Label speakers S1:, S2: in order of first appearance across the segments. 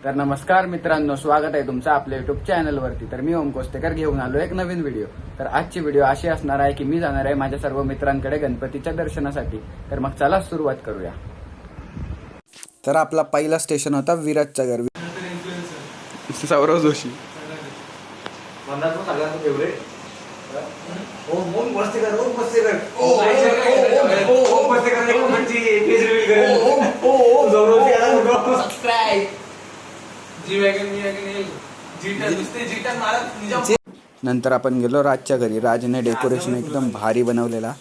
S1: तर नमस्कार मित्रांनो स्वागत आहे तुमचं आपल्या युट्यूब चॅनलवरती तर मी ओम कोस्तेकर घेऊन आलो एक नवीन व्हिडिओ तर आजची व्हिडिओ अशी असणार आहे की मी जाणार आहे माझ्या सर्व मित्रांकडे गणपतीच्या दर्शनासाठी तर मग चला सुरुवात करूया तर आपला पहिला स्टेशन होता विराजचा घर Saurav Joshi
S2: favourite
S3: G wagon मी वॅगन येईल जीटा नुसते जीटा मारत निजाम
S1: नंतर आपण गेलो राजच्या घरी. राजने डेकोरेशन एकदम भारी बनवलेला.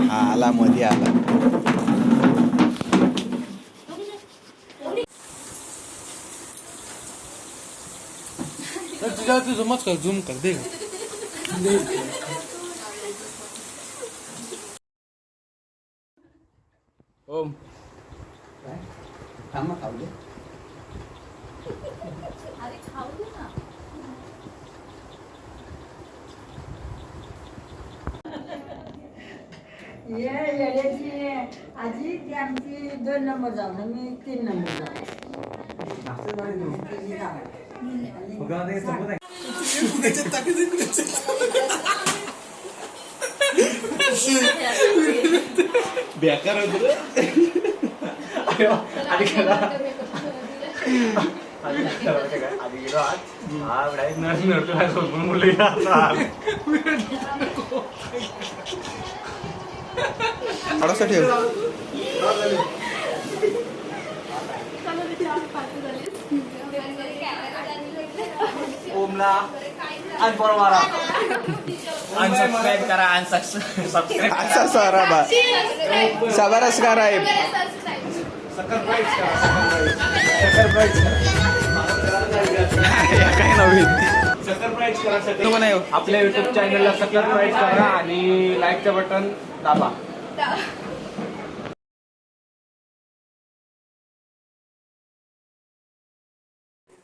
S1: हा आला मध्ये आला.
S3: तुझ्या तू झुमच कर झूम कर दे ओम
S4: ये येड्याची आजी ती आमची दोन नंबर जाऊ मी तीन नंबर जाऊ तिची जाऊ. आणि सांग.
S2: बेकार होत आधी गेला आधी गेला आधी गेलो आज. हा डायरेक्ट नर्स नर्सला सोडून मुलं
S1: थोडासा ठेव
S2: ओमला अनफॉलो मारा अनसबस्क्राईब करा अनसबस्क्राईब
S1: असा सारा बा. सबरस आहे काय नवीन नको नाही
S2: आपल्या युट्यूब चॅनलला सबस्क्राईब करा आणि लाईकचं बटन दाबा.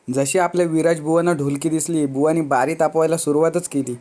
S1: जशी आपल्या विराज बुवांना ढोलकी दिसली बुवानी बारी तापवायला सुरुवातच केली.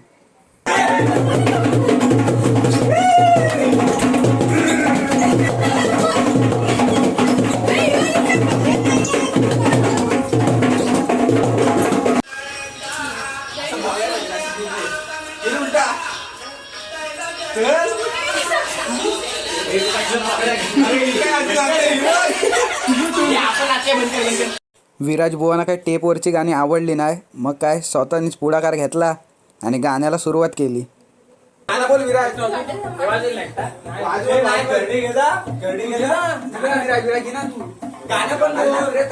S1: विराज बुवांना काय टेपवरची गाणी आवडली नाही. मग काय स्वतःनीच पुढाकार घेतला आणि गाण्याला सुरुवात केली.
S2: बोल विराज. पण बोल. रे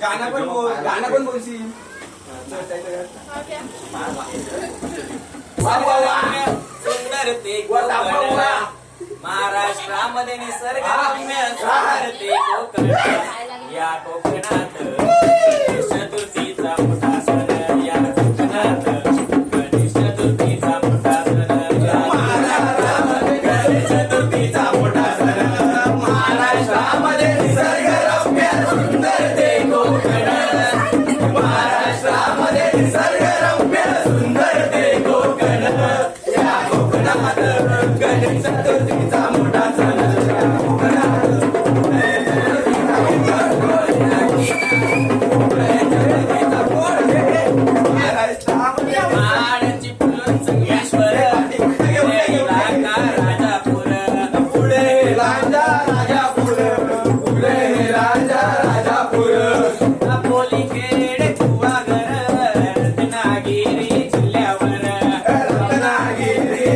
S2: गाणं पण बोल गाणं पण बोलशील वा, वा, वा.
S5: सुंदर ते
S2: वा, दाबा,
S5: कोकण
S2: वा.
S5: निसर्ग
S2: हा.
S5: रम्य सुंदर ते कोकण या कोकणात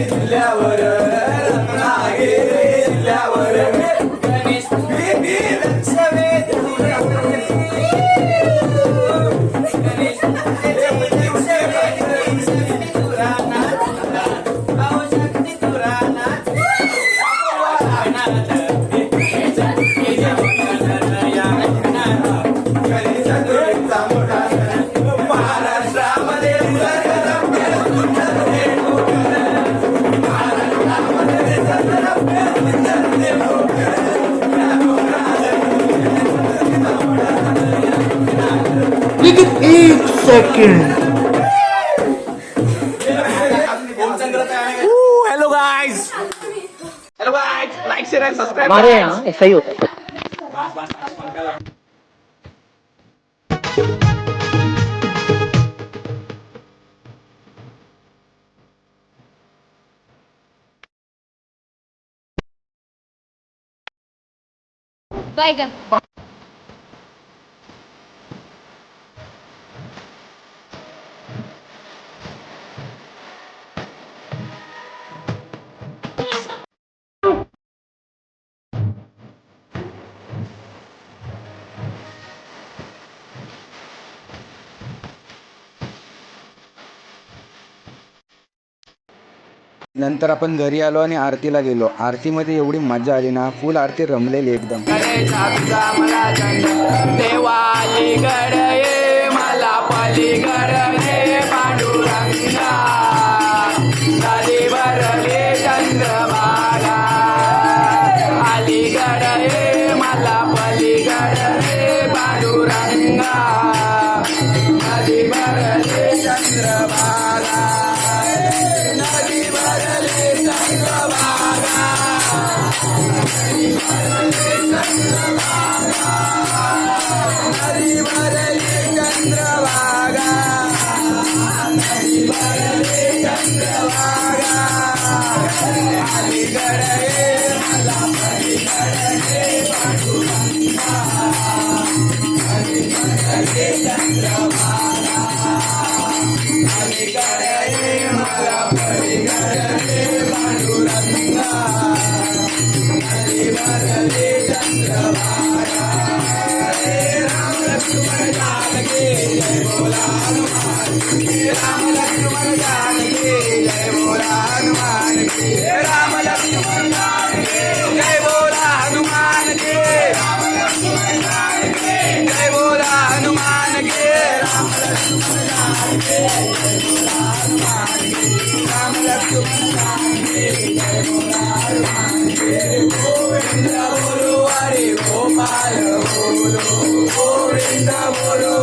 S2: घेतल्यावर
S5: hello guys
S2: hello guys like
S3: share subscribe
S6: हमारे यहाँ ऐसा ही होता है।
S7: बैगन
S8: नंतर आपण घरी आलो आणि आरतीला गेलो. आरतीमध्ये एवढी मजा आली ना फुल आरती रमलेली एकदम.
S1: देवाली मला I'm Hari Hari Hari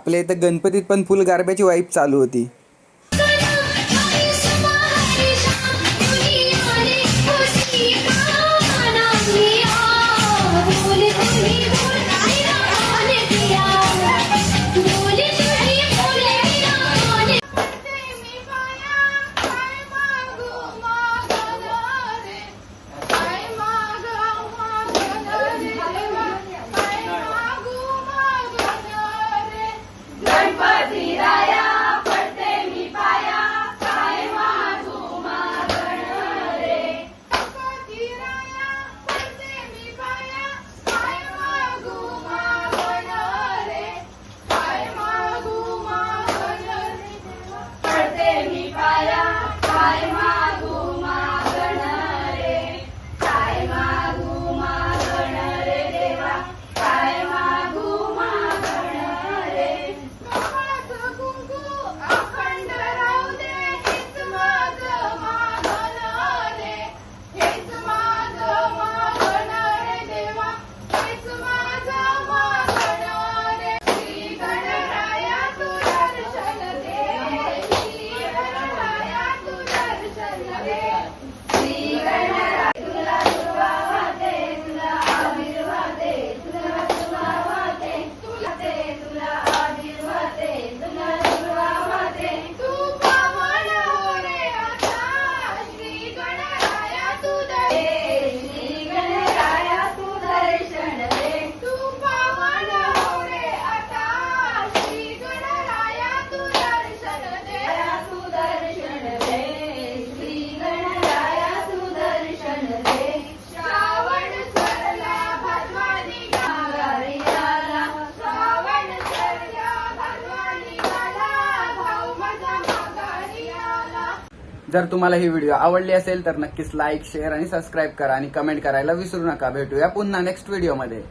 S8: आपल्या इथं गणपतीत पण फुल गारब्याची वाईप चालू होती.
S1: जर तुम्हाला ही व्हिडिओ आवडली असेल तर नक्कीच लाईक शेअर आणि सबस्क्राईब करा आणि कमेंट करायला विसरू नका. भेटूया पुन्हा नेक्स्ट व्हिडिओमध्ये